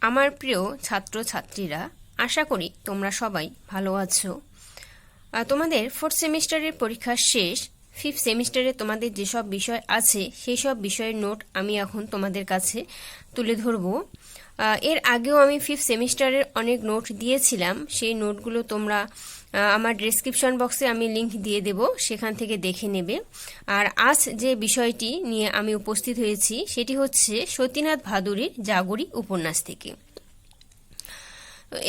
আমার প্রিয় ছাত্র ছাত্রীরা আশা করি তোমরা সবাই ভালো আছো। তোমাদের ফোর্থ সেমিস্টারের পরীক্ষা শেষ। ফিফথ সেমিস্টারে তোমাদের যেসব বিষয় আছে সেই সব বিষয়ের নোট আমি এখন তোমাদের কাছে তুলে ধরবো। এর আগেও আমি ফিফথ সেমিস্টারের অনেক নোট দিয়েছিলাম। সেই নোটগুলো তোমরা আমার ডেসক্রিপশন বক্সে আমি লিংক দিয়ে দেব, সেখান থেকে দেখে নেবে। আর আজ যে বিষয়টি নিয়ে আমি উপস্থিত হয়েছি, সেটি হচ্ছে সতীনাথ ভাদুরীর জাগরী উপন্যাস থেকে।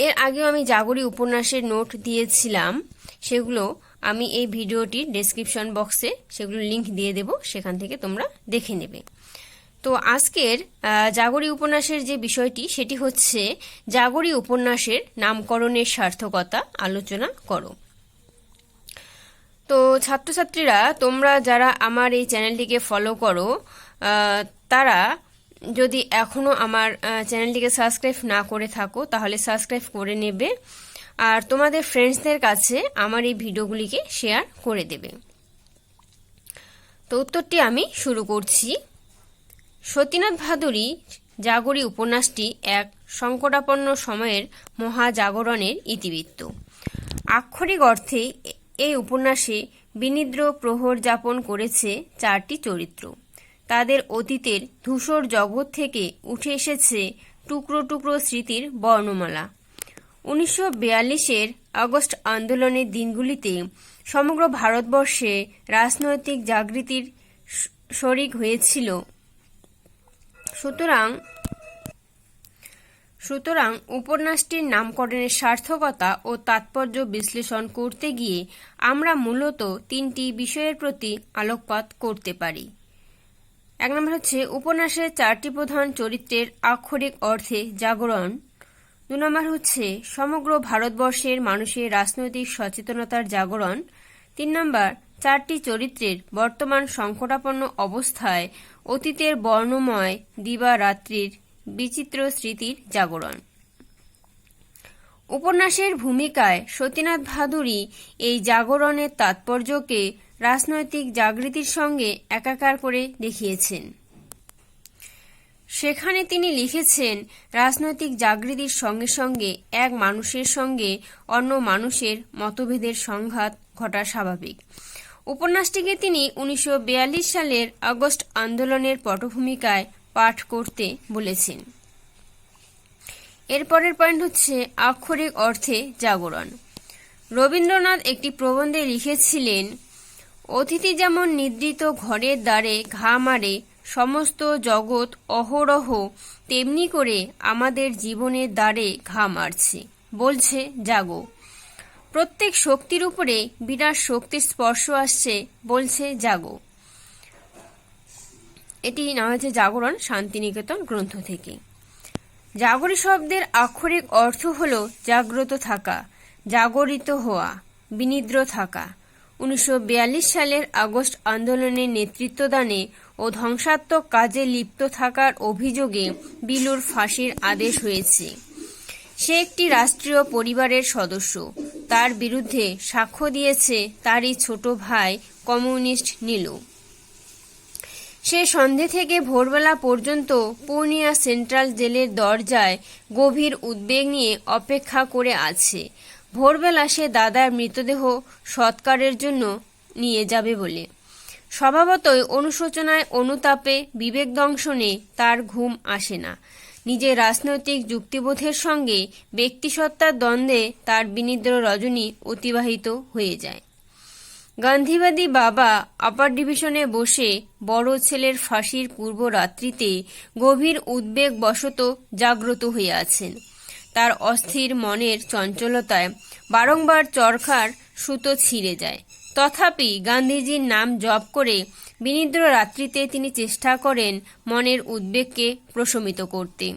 এর আগেও আমি জাগরী উপন্যাসের নোট দিয়েছিলাম, সেগুলো আমি এই ভিডিওটির ডেসক্রিপশন বক্সে সেগুলো লিংক দিয়ে দেব, সেখান থেকে তোমরা দেখে নেবে। তো আজকের জাগরী উপন্যাসের যে বিষয়টি, সেটি হচ্ছে জাগরী উপন্যাসের নামকরণের সার্থকতা। আলোচনা করো। তো ছাত্রছাত্রীরা, তোমরা যারা আমার এই চ্যানেলটিকে ফলো করো তারা যদি এখনও আমার চ্যানেলটিকে সাবস্ক্রাইব না করে থাকো, তাহলে সাবস্ক্রাইব করে নেবে। আর তোমাদের ফ্রেন্ডসদের কাছে আমার এই ভিডিওগুলিকে শেয়ার করে দেবে। তো উত্তরটি আমি শুরু করছি। সতীনাথ ভাদুরী জাগরী উপন্যাসটি এক সংকটাপন্ন সময়ের মহাজাগরণের ইতিবৃত্ত। আক্ষরিক অর্থে এই উপন্যাসে বিনিদ্র প্রহর যাপন করেছে চারটি চরিত্র। তাদের অতীতের ধূসর জগৎ থেকে উঠে এসেছে টুকরো টুকরো স্মৃতির বর্ণমালা। উনিশশো বিয়াল্লিশের আগস্ট আন্দোলনের দিনগুলিতে সমগ্র ভারতবর্ষে রাজনৈতিক জাগৃতির শরিক হয়েছিল সুতরাং সুতরাং উপন্যাসটির নামকরণের সার্থকতা ও তাৎপর্য বিশ্লেষণ করতে গিয়ে আমরা মূলত তিনটি বিষয়ের প্রতি আলোকপাত করতে পারি। এক নম্বর হচ্ছে, উপন্যাসের চারটি প্রধান চরিত্রের আক্ষরিক অর্থে জাগরণ। দু নম্বর হচ্ছে, সমগ্র ভারতবর্ষের মানুষের রাজনৈতিক সচেতনতার জাগরণ। তিন নম্বর চারটি চরিত্রের বর্তমান সংকটাপন্ন অবস্থায় অতীতের বর্ণময় দিবারাত্রির বিচিত্র স্মৃতির জাগরণ। উপন্যাসের ভূমিকায় সতীনাথ ভাদুরী এই জাগরণের তাৎপর্যকে রাজনৈতিক জাগৃতির সঙ্গে একাকার করে দেখিয়েছেন। সেখানে তিনি লিখেছেন, রাজনৈতিক জাগৃতির সঙ্গে সঙ্গে এক মানুষের সঙ্গে অন্য মানুষের মতভেদের সংঘাত ঘটা স্বাভাবিক। উপন্যাসটিকে তিনি উনিশশো বিয়াল্লিশ সালের আগস্ট আন্দোলনের পটভূমিকায় পাঠ করতে বলেছেন। এরপরের পয়েন্ট হচ্ছে আক্ষরিক অর্থে জাগরণ। রবীন্দ্রনাথ একটি প্রবন্ধে লিখেছিলেন, অতিথি যেমন নিদ্রিত ঘরের দ্বারে ঘা মারে, সমস্ত জগৎ অহরহ তেমনি করে আমাদের জীবনের দ্বারে ঘা মারছে। বলছে জাগো। প্রত্যেক শক্তির উপরে বিরাট শক্তির স্পর্শ আসছে, বলছে জাগো। এটি নেওয়া হয়েছে জাগরণ শান্তিনিকেতন গ্রন্থ থেকে। জাগরী শব্দের আক্ষরিক অর্থ হল জাগ্রত থাকা, জাগরিত হওয়া, বিনিদ্র থাকা। উনিশশো বিয়াল্লিশ সালের আগস্ট আন্দোলনের নেতৃত্বদানে ও ধ্বংসাত্মক কাজে লিপ্ত থাকার অভিযোগে বিলুর ফাঁসির আদেশ হয়েছে। সে একটি রাষ্ট্রীয় পরিবারের সদস্য। তার বিরুদ্ধে সাক্ষ্য দিয়েছে তারই ছোট ভাই কমিউনিস্ট নীলু। সে সন্ধে থেকে ভোরবেলা পর্যন্ত পূর্ণিয়া সেন্ট্রাল জেলের দরজায় গভীর উদ্বেগ নিয়ে অপেক্ষা করে আছে। ভোরবেলা সে দাদার মৃতদেহ সৎকারের জন্য নিয়ে যাবে বলে। স্বভাবতই অনুশোচনায় অনুতাপে বিবেক দংশনে তার ঘুম আসে না। নিজের রাজনৈতিক যুক্তিবোধের সঙ্গে ব্যক্তিসত্তার দ্বন্দ্বে তার বিনিদ্র রজনী অতিবাহিত হয়ে যায়। গান্ধীবাদী বাবা আপার ডিভিশনে বসে বড় ছেলের ফাঁসির পূর্ব রাত্রিতে গভীর উদ্বেগ বশত জাগ্রত হয়ে আছেন। তার অস্থির মনের চঞ্চলতায় বারংবার চরখার সুতো ছিঁড়ে যায়। তথাপি গান্ধীজির নাম জপ করে বিনিদ্র রাত্রিতে তিনি চেষ্টা করেন মনের উদ্বেগকে প্রশমিত করতে।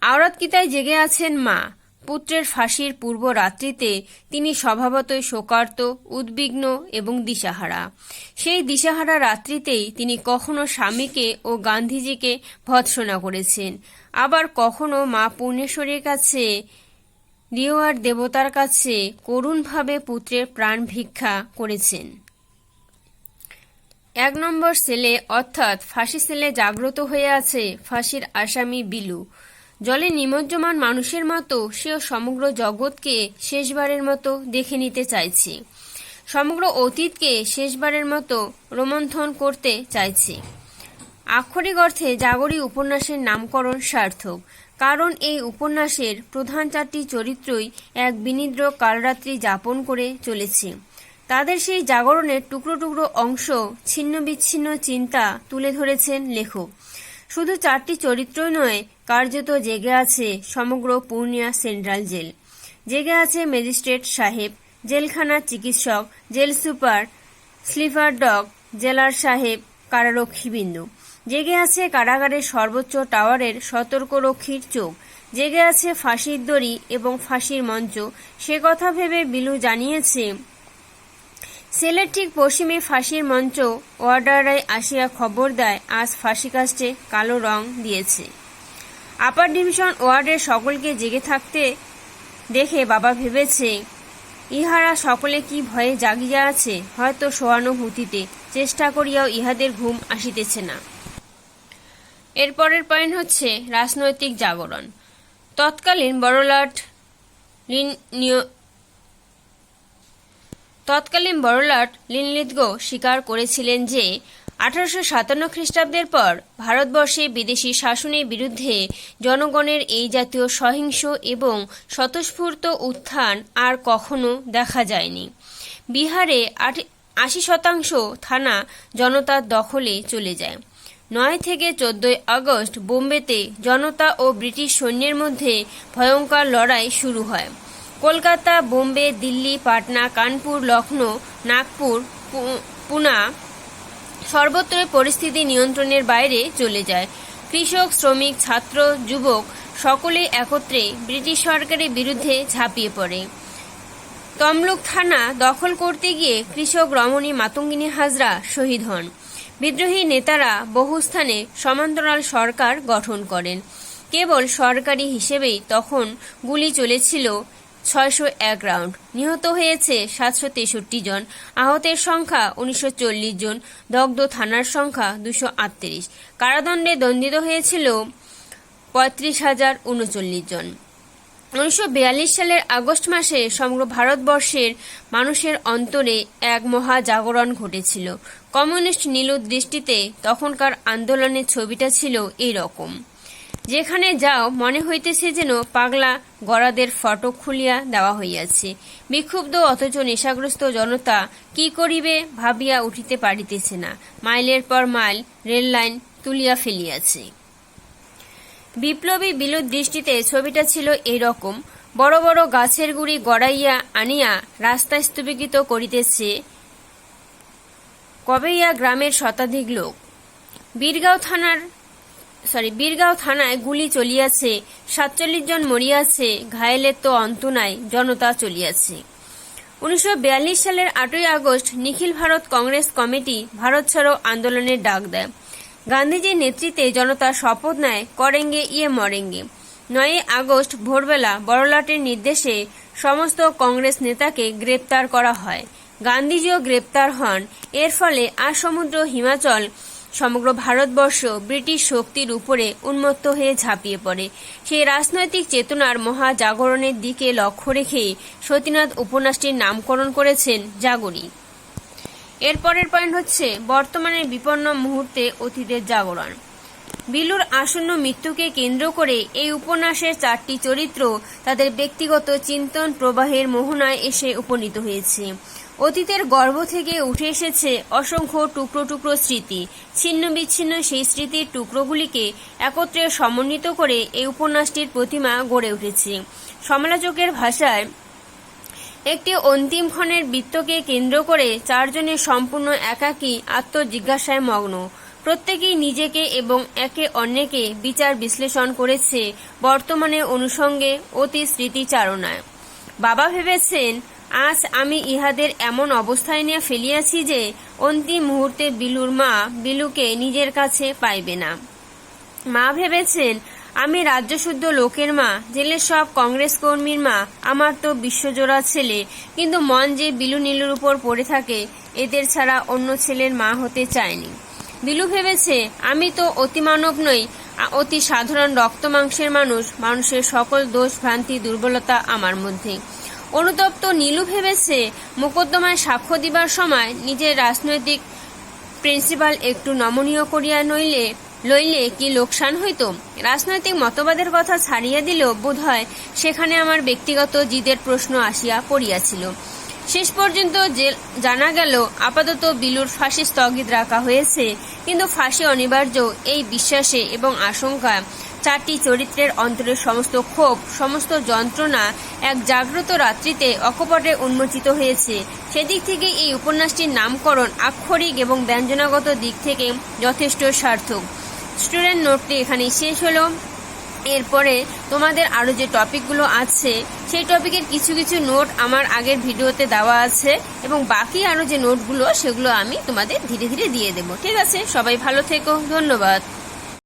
আওরাতকিতায় জেগে আছেন মা। পুত্রের ফাঁসির পূর্ব রাত্রিতে তিনি স্বভাবতই শোকার্ত, উদ্বিগ্ন এবং দিশাহারা। সেই দিশাহারা রাত্রিতেই তিনি কখনো স্বামীকে ও গান্ধীজিকে ভৎসনা করেছেন। আবার কখনো মা পূর্ণেশ্বরীর কাছে রিওয়ার দেবতার কাছে করুণভাবে পুত্রের প্রাণ ভিক্ষা করেছেন। এক নম্বর সেলে অর্থাৎ ফাঁসি সেলে জাগ্রত হয়ে আছে ফাঁসির আসামি বিলু। জলে নিমজ্জমান মানুষের মতো সেও সমগ্র জগৎকে শেষবারের মতো দেখে নিতে চাইছে। সমগ্র অতীতকে শেষবারের মতো রোমন্থন করতে চাইছে। আক্ষরিক অর্থে জাগরী উপন্যাসের নামকরণ সার্থক। কারণ এই উপন্যাসের প্রধান চারটি চরিত্রই এক বিনিদ্র কালরাত্রি যাপন করে চলেছে। তাদের সেই জাগরণের টুকরো টুকরো অংশ ছিন্ন বিচ্ছিন্ন চিন্তা তুলে ধরেছেন লেখক। শুধু চারটি চরিত্রই নয়, কার্যত জেগে আছে সমগ্র পূর্ণিয়া সেন্ট্রাল জেল। জেগে আছে ম্যাজিস্ট্রেট সাহেব, জেলখানার চিকিৎসক, জেল সুপার, স্লিপার ডগ, জেলার সাহেব, কারারক্ষীবৃন্দ। জেগে আছে কারাগারের সর্বোচ্চ টাওয়ারের সতর্করক্ষীর চোখ। জেগে আছে ফাঁসির দড়ি এবং ফাঁসির মঞ্চ। সে কথা ভেবে বিলু জানিয়েছে সেলের ঠিক পশ্চিমে ফাঁসির মঞ্চ ওয়ার্ডারায় আসিয়া খবর দেয়, আজ ফাঁসি কাস্টে কালো রং দিয়েছে। আপার ডিভিশন ওয়ার্ডের সকলকে জেগে থাকতে দেখে বাবা ভেবেছে, ইহারা সকলে কি ভয়ে জাগিয়া আছে? হয়তো সহানুভূতিতে চেষ্টা করিয়াও ইহাদের ঘুম আসিতেছে না। এরপরের পয়েন্ট হচ্ছে রাজনৈতিক জাগরণ। তৎকালীন বড়লাট তৎকালীন বড়লাট লিনলিতগো স্বীকার করেছিলেন যে, আঠারোশো সাতান্ন খ্রিস্টাব্দের পর ভারতবর্ষে বিদেশি শাসনের বিরুদ্ধে জনগণের এই জাতীয় সহিংস এবং স্বতঃস্ফূর্ত উত্থান আর কখনো দেখা যায়নি। বিহারে আশি শতাংশ থানা জনতার দখলে চলে যায়। নয় থেকে চোদ্দই আগস্ট বোম্বেতে জনতা ও ব্রিটিশ সৈন্যের মধ্যে ভয়ঙ্কর লড়াই শুরু হয়। কলকাতা, বোম্বে, দিল্লি, পাটনা, কানপুর লখনৌ নাগপুর পুনা সর্বত্রই পরিস্থিতি নিয়ন্ত্রণের বাইরে চলে যায়। কৃষক, শ্রমিক, ছাত্র, যুবক সকলেই একত্রে ব্রিটিশ সরকারের বিরুদ্ধে ঝাঁপিয়ে পড়ে। তমলুক থানা দখল করতে গিয়ে কৃষক রমণী মাতঙ্গিনী হাজরা শহীদ হন। বিদ্রোহী নেতারা বহু স্থানে সমান্তরাল সরকার গঠন করেন। কেবল সরকারি হিসেবেই তখন গুলি চলেছিল ছয়শো এক রাউন্ড। নিহত হয়েছে সাতশো তেষট্টি জন। আহতের সংখ্যা উনিশশো চল্লিশ জন। দগ্ধ থানার সংখ্যা দুশো আটত্রিশ। কারাদণ্ডে দণ্ডিত হয়েছিল পঁয়ত্রিশ হাজার উনচল্লিশ জন। উনিশশো সালের আগস্ট মাসে সমগ্র ভারতবর্ষের মানুষের অন্তরে এক মহা জাগরণ ঘটেছিল। কমিউনিস্ট নীলুর দৃষ্টিতে তখনকার আন্দোলনের ছবিটা ছিল এই রকম যেখানে যাও, মনে হইতেছে যেন পাগলা গড়াদের ফটক খুলিয়া দেওয়া হইয়াছে। বিক্ষুব্ধ অথচ নেশাগ্রস্ত জনতা কি করিবে ভাবিয়া উঠিতে পারিতেছে না। মাইলের পর মাইল রেল লাইন তুলিয়া ফেলিয়াছে। বিপ্লবী বিলুর দৃষ্টিতে ছবিটা ছিল এইরকম বড় বড় গাছের গুড়ি গড়াইয়া আনিয়া রাস্তা স্তূপীকৃত করিতেছে কবেইয়া গ্রামের শতাধিক লোক। বীরগাঁও থানার সরি বীরগাঁও থানায় গুলি চলিয়াছে, সাতচল্লিশ জন মরিয়াছে, ঘায়েলের তো অন্ত নাই, জনতা চলিয়াছে। উনিশশো বিয়াল্লিশ সালের আটই আগস্ট নিখিল ভারত কংগ্রেস কমিটি ভারত ছাড়ো আন্দোলনের ডাক দেয়। গান্ধীজির নেতৃত্বে জনতা শপথ নেয় করেঙ্গে ইয়ে মরেঙ্গে। নয় আগস্ট ভোরবেলা বড়লাটের নির্দেশে সমস্ত কংগ্রেস নেতাকে গ্রেপ্তার করা হয়। গান্ধীজিও গ্রেপ্তার হন। এর ফলে আর সমুদ্র হিমাচল, সমগ্র ভারতবর্ষ ব্রিটিশ শক্তির উপরে উন্মত্ত হয়ে ঝাঁপিয়ে পড়ে। সেই রাজনৈতিক চেতনার মহা জাগরণের দিকে লক্ষ্য রেখে সতীনাথ উপন্যাসটির নামকরণ করেছেন জাগরী। এরপরের পয়েন্ট হচ্ছে বর্তমানে বিপন্ন মুহূর্তে অতীতের জাগরণ। বিলুর আসন্ন মৃত্যুকে কেন্দ্র করে এই উপন্যাসের চারটি চরিত্র তাদের ব্যক্তিগত চিন্তন প্রবাহের মোহনায় এসে উপনীত হয়েছে। অতীতের গর্ভ থেকে উঠে এসেছে অসংখ্য টুকরো টুকরো স্মৃতি। ছিন্ন বিচ্ছিন্ন সেই স্মৃতির টুকরোগুলিকে একত্রে সমন্বিত করে এই উপন্যাসটির প্রতিমা গড়ে উঠেছে। সমালোচকের ভাষায় একটি অন্তিম ক্ষণের বৃত্তকে কেন্দ্র করে চারজনের সম্পূর্ণ একাকী আত্মজিজ্ঞাসায় মগ্ন। প্রত্যেকেই নিজেকে এবং একে অন্যকে বিচার বিশ্লেষণ করেছে বর্তমানে অনুষঙ্গে অতি স্মৃতিচারণায়। বাবা ভেবেছেন, আজ আমি ইহাদের এমন অবস্থায় নিয়ে ফেলিয়াছি যে অন্তিম মুহূর্তে বিলুর মা বিলুকে নিজের কাছে পাইবে না। মা ভেবেছেন আমি রাজ্যশুদ্ধ লোকের মা জেলের সব কংগ্রেস কর্মীর মা, আমার তো বিশ্বজোড়া ছেলে। কিন্তু মন যে বিলু নীলুর উপর পড়ে থাকে, এদের ছাড়া অন্য ছেলের মা হতে চায়নি। বিলু ভেবেছে, আমি তো অতিমানব নই অতি সাধারণ রক্ত মাংসের মানুষ, মানুষের সকল দোষ, ভ্রান্তি, দুর্বলতা আমার মধ্যে। অনুতপ্ত নীলু ভেবেছে, মোকদ্দমায় সাক্ষ্য দিবার সময় নিজের রাজনৈতিক প্রিন্সিপাল একটু নমনীয় করিয়া নইলে লইলে কি লোকসান হইত? রাজনৈতিক মতবাদের কথা ছাড়িয়া দিলেও বোধহয় সেখানে আমার ব্যক্তিগত জিদের প্রশ্ন আসিয়া পড়িয়াছিল। শেষ পর্যন্ত জানা গেল, আপাতত বিলুর ফাঁসি স্থগিত রাখা হয়েছে, কিন্তু ফাঁসি অনিবার্য এই বিশ্বাসে এবং আশঙ্কা চারটি চরিত্রের অন্তরের সমস্ত ক্ষোভ, সমস্ত যন্ত্রণা এক জাগ্রত রাত্রিতে অকপটে উন্মোচিত হয়েছে। সেদিক থেকে এই উপন্যাসটির নামকরণ আক্ষরিক এবং ব্যঞ্জনাগত দিক থেকে যথেষ্ট সার্থক। স্টুডেন্ট নোটটি এখানেই শেষ হলো। এরপরে তোমাদের আরও যে টপিকগুলো আছে, সেই টপিকের কিছু কিছু নোট আমার আগের ভিডিওতে দেওয়া আছে এবং বাকি আরও যে নোটগুলো সেগুলো আমি তোমাদের ধীরে ধীরে দিয়ে দেবো। ঠিক আছে? সবাই ভালো থেকো। ধন্যবাদ।